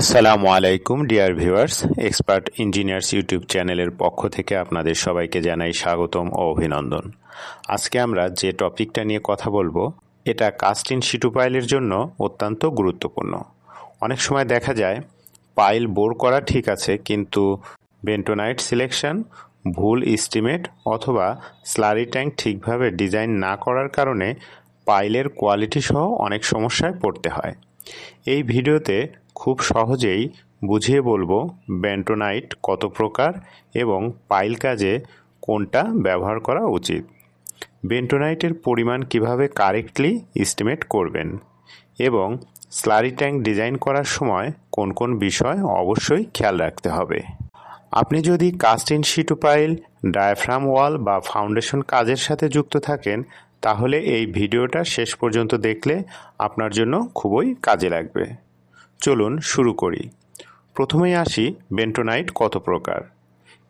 আসসালামু আলাইকুম, dear viewers. Expert engineers YouTube চ্যানেলের পক্ষ থেকে আপনাদের সবাইকে জানাই স্বাগতম ও অভিনন্দন। আজকে আমরা যে টপিকটা নিয়ে কথা বলব, এটা কাস্টিন সিটু পাইলের জন্য অত্যন্ত গুরুত্বপূর্ণ। অনেক সময় দেখা যায়, পাইল বোর করা ঠিক আছে, কিন্তু বেন্টোনাইট সিলেকশন, ভুল ইস্টিমেট অথবা স্লারি ট্যাঙ্ক ঠিকভাবে ডিজাইন না করার কারণে পাইলের কোয়ালিটি সহ অনেক সমস্যায় পড়তে হয়। এই ভিডিওতে খুব সহজেই বুঝিয়ে বলব বেন্টোনাইট কত প্রকার এবং পাইল কাজে কোনটা ব্যবহার করা উচিত। বেন্টোনাইটের পরিমাণ কীভাবে কারেক্টলি এস্টিমেট করবেন এবং স্লারি ট্যাঙ্ক ডিজাইন করার সময় কোন কোন বিষয় অবশ্যই খেয়াল রাখতে হবে। আপনি যদি কাস্টিন শিটু পাইল ডায়াফ্রাম ওয়াল বা ফাউন্ডেশন কাজের সাথে যুক্ত থাকেন, তাহলে এই ভিডিওটা শেষ পর্যন্ত দেখলে আপনার জন্য খুবই কাজে লাগবে। চলুন শুরু করি। প্রথমেই আসি বেন্টোনাইট কত প্রকার?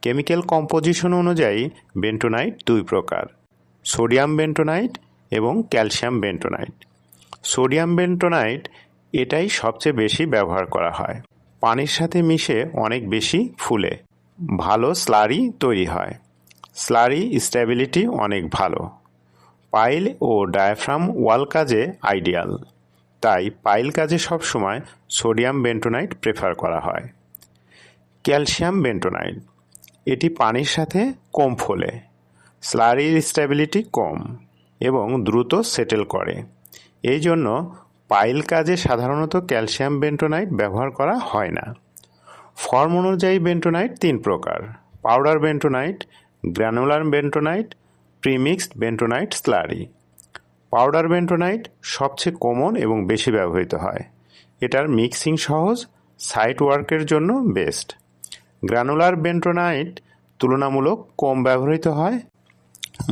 কেমিক্যাল কম্পোজিশন অনুযায়ী বেন্টোনাইট দুই প্রকার, সোডিয়াম বেন্টোনাইট এবং ক্যালসিয়াম বেন্টোনাইট। সোডিয়াম বেন্টোনাইট এটাই সবচেয়ে বেশি ব্যবহার করা হয়। পানির সাথে মিশে অনেক বেশি ফুলে, ভালো স্লারি তৈরি হয়। স্লারি স্ট্যাবিলিটি অনেক ভালো। পাইল ও ডায়াফ্রাম ওয়াল কাজে আইডিয়াল। তাই পাইল কাজে সবসময় সোডিয়াম বেন্টোনাইট প্রেফার করা হয়। ক্যালসিয়াম বেন্টোনাইট, এটি পানির সাথে কম ফোলে, স্লারির স্ট্যাবিলিটি কম এবং দ্রুত সেটেল করে। এই জন্য পাইল কাজে সাধারণত ক্যালসিয়াম বেন্টোনাইট ব্যবহার করা হয় না। ফর্ম অনুযায়ী বেন্টোনাইট তিন প্রকার, powder bentonite granular bentonite, premixed bentonite, slurry. Powder bentonite সবচেয়ে কমন এবং বেশি ব্যবহৃত হয়। এটার মিক্সিং সহজ, সাইট ওয়ার্কের জন্য বেস্ট। গ্রানুলার বেন্টোনাইট তুলনামূলক কম ব্যবহৃত হয়।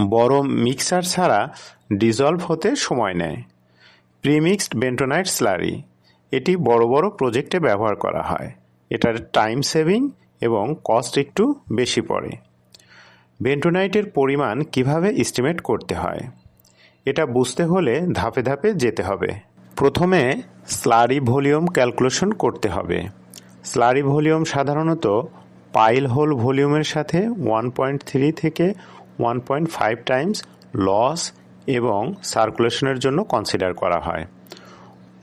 বড় মিক্সার ছাড়া ডিজলভ হতে সময় নেয়। প্রিমিক্সড বেন্টোনাইট স্লারি, এটি বড় বড় প্রজেক্টে ব্যবহার করা হয়। এটার টাইম সেভিং এবং কস্ট একটু বেশি পড়ে। বেন্টোনাইটের পরিমাণ কীভাবে এস্টিমেট করতে হয়? এটা বুঝতে হলে ধাপে ধাপে যেতে হবে। প্রথমে স্লারি ভলিউম ক্যালকুলেশন করতে হবে। স্লারি ভলিউম সাধারণত পাইল হোল ভলিউমের সাথে ওয়ান পয়েন্ট থ্রি থেকে one point five times loss এবং সার্কুলেশনের জন্য কনসিডার করা হয়।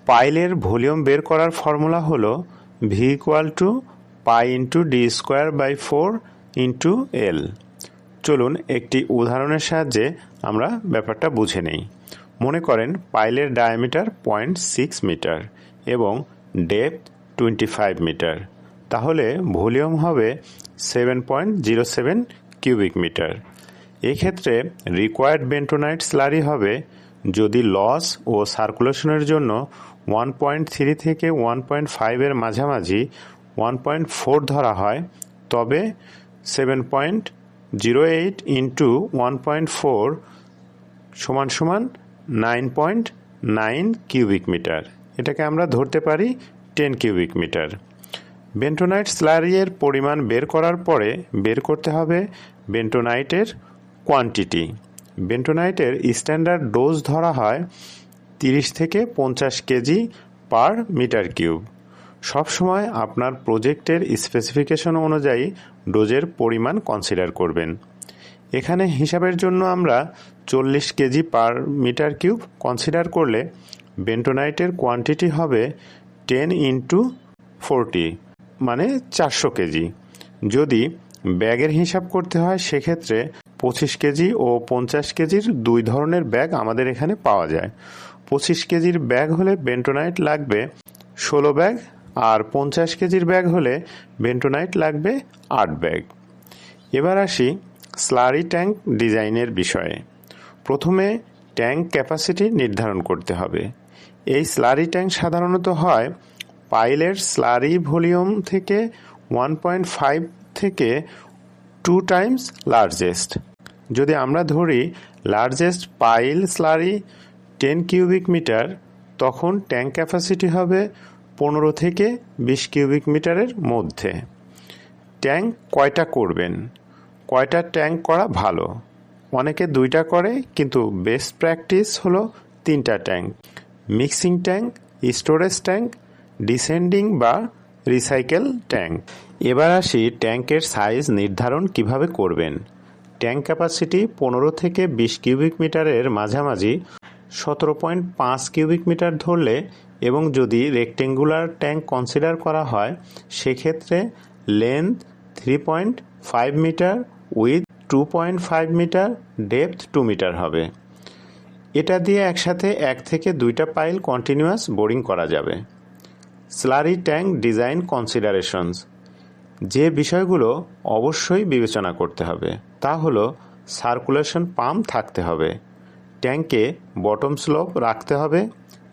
পাইলের ভলিউম বের করার ফর্মুলা হলো V equal to pi into D square by four into L চলুন একটি উদাহরণের সাহায্যে আমরা ব্যাপারটা বুঝে নেই। মনে করেন পাইলের ডায়ামিটার পয়েন্ট সিক্স মিটার এবং ডেপথ টোয়েন্টি ফাইভ মিটার তাহলে ভলিউম হবে seven point zero seven cubic metre এক্ষেত্রে রিকোয়ার্ড বেন্টোনাইট স্লারি হবে যদি লস ও সার্কুলেশনের জন্য ওয়ান পয়েন্ট থ্রি থেকে ওয়ান পয়েন্ট ফাইভের মাঝামাঝি ওয়ান পয়েন্ট ফোর ধরা হয়, তবে seven point zero eight into one point four সমান সমান nine point nine cubic metre এটাকে আমরা ধরতে পারি টেন কিউবিক মিটার বেন্টোনাইট স্লারিয়ের পরিমাণ বের করার পরে বের করতে হবে বেন্টোনাইটের কোয়ান্টিটি বেন্টোনাইটের স্ট্যান্ডার্ড ডোজ ধরা হয় তিরিশ থেকে পঞ্চাশ কেজি পার মিটার কিউব সবসময় আপনার প্রজেক্টের স্পেসিফিকেশন অনুযায়ী ডোজের পরিমাণ কনসিডার করবেন। এখানে হিসাবের জন্য আমরা চল্লিশ KG per metre cube consider করলে বেন্টোনাইটের কোয়ান্টিটি হবে টেন ইন্টু ফোরটি মানে চারশো কেজি। যদি ব্যাগের হিসাব করতে হয়, সেক্ষেত্রে পঁচিশ কেজি ও পঞ্চাশ কেজির দুই ধরনের ব্যাগ আমাদের এখানে পাওয়া যায়। পঁচিশ কেজির ব্যাগ হলে বেন্টোনাইট লাগবে ষোলো ব্যাগ আর পঞ্চাশ কেজির ব্যাগ হলে বেন্টোনাইট লাগবে আট ব্যাগ। এবার আসি স্লারি ট্যাঙ্ক ডিজাইনের বিষয়ে। প্রথমে ট্যাঙ্ক ক্যাপাসিটি নির্ধারণ করতে হবে। এই স্লারি ট্যাঙ্ক সাধারণত হয় পাইলের স্লারি ভলিউম থেকে ওয়ান পয়েন্ট ফাইভ থেকে টু টাইমস লার্জেস্ট। যদি আমরা ধরি largest pile slurry ten cubic metre, তখন ট্যাঙ্ক ক্যাপাসিটি হবে পনেরো থেকে বিশ কিউবিক মিটারের মধ্যে। ট্যাঙ্ক কয়টা করবেন? কয়টা ট্যাঙ্ক করা ভালো? অনেকে দুইটা করে, কিন্তু বেস্ট প্র্যাকটিস হলো তিনটা tank. Mixing tank, storage tank, descending বা রিসাইকেল ট্যাঙ্ক। এবার আসি ট্যাঙ্কের সাইজ নির্ধারণ কীভাবে করবেন। ট্যাঙ্ক ক্যাপাসিটি পনেরো থেকে বিশ কিউবিক মিটারের মাঝামাঝি। সতেরো পয়েন্ট পাঁচ কিউবিক মিটার ধরলে এবং যদি রেক্টেঙ্গুলার ট্যাঙ্ক কনসিডার করা হয়, সেক্ষেত্রে length three point five metre, width two point five metre, depth two metre হবে। এটা দিয়ে একসাথে এক থেকে দুইটা পাইল কন্টিনিউয়াস বোরিং করা যাবে। Slurry tank design considerations. যে বিষয়গুলো অবশ্যই বিবেচনা করতে হবে। তা হলো সার্কুলেশন পাম্প থাকতে হবে। ট্যাঙ্কে বটম স্লোপ রাখতে হবে।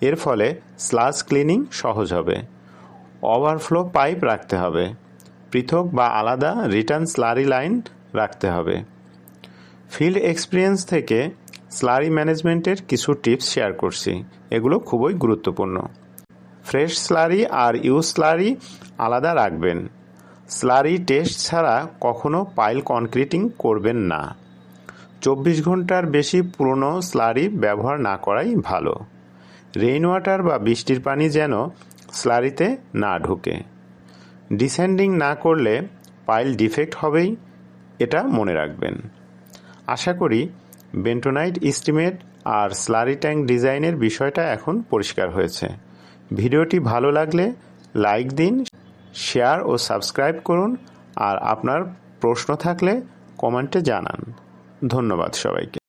এর ফলে স্লাস ক্লিনিং সহজ হবে। ওভারফ্লো পাইপ রাখতে হবে। পৃথক বা আলাদা রিটার্ন স্লারি লাইন রাখতে হবে। ফিল্ড এক্সপিরিয়েন্স থেকে স্লারি ম্যানেজমেন্টের কিছু টিপস শেয়ার করছি। এগুলো খুবই গুরুত্বপূর্ণ। ফ্রেশ স্লারি আর ইউজ স্লারি আলাদা রাখবেন। স্লারি টেস্ট ছাড়া কখনো পাইল কনক্রিটিং করবেন না। চব্বিশ ঘণ্টার বেশি পুরনো স্লারি ব্যবহার না করাই ভালো। রেইন ওয়াটার বা বৃষ্টির পানি যেন স্লারিতে না ঢুকে। ডিসেন্ডিং না করলে পাইল ডিফেক্ট হবেই, এটা মনে রাখবেন। আশা করি বেন্টোনাইট ইস্টিমেট আর স্লারি ট্যাঙ্ক ডিজাইনের বিষয়টা এখন পরিষ্কার হয়েছে। ভিডিওটি ভালো লাগলে লাইক দিন শেয়ার ও সাবস্ক্রাইব করুন, আর আপনার প্রশ্ন থাকলে কমেন্টে জানান। ধন্যবাদ সবাইকে।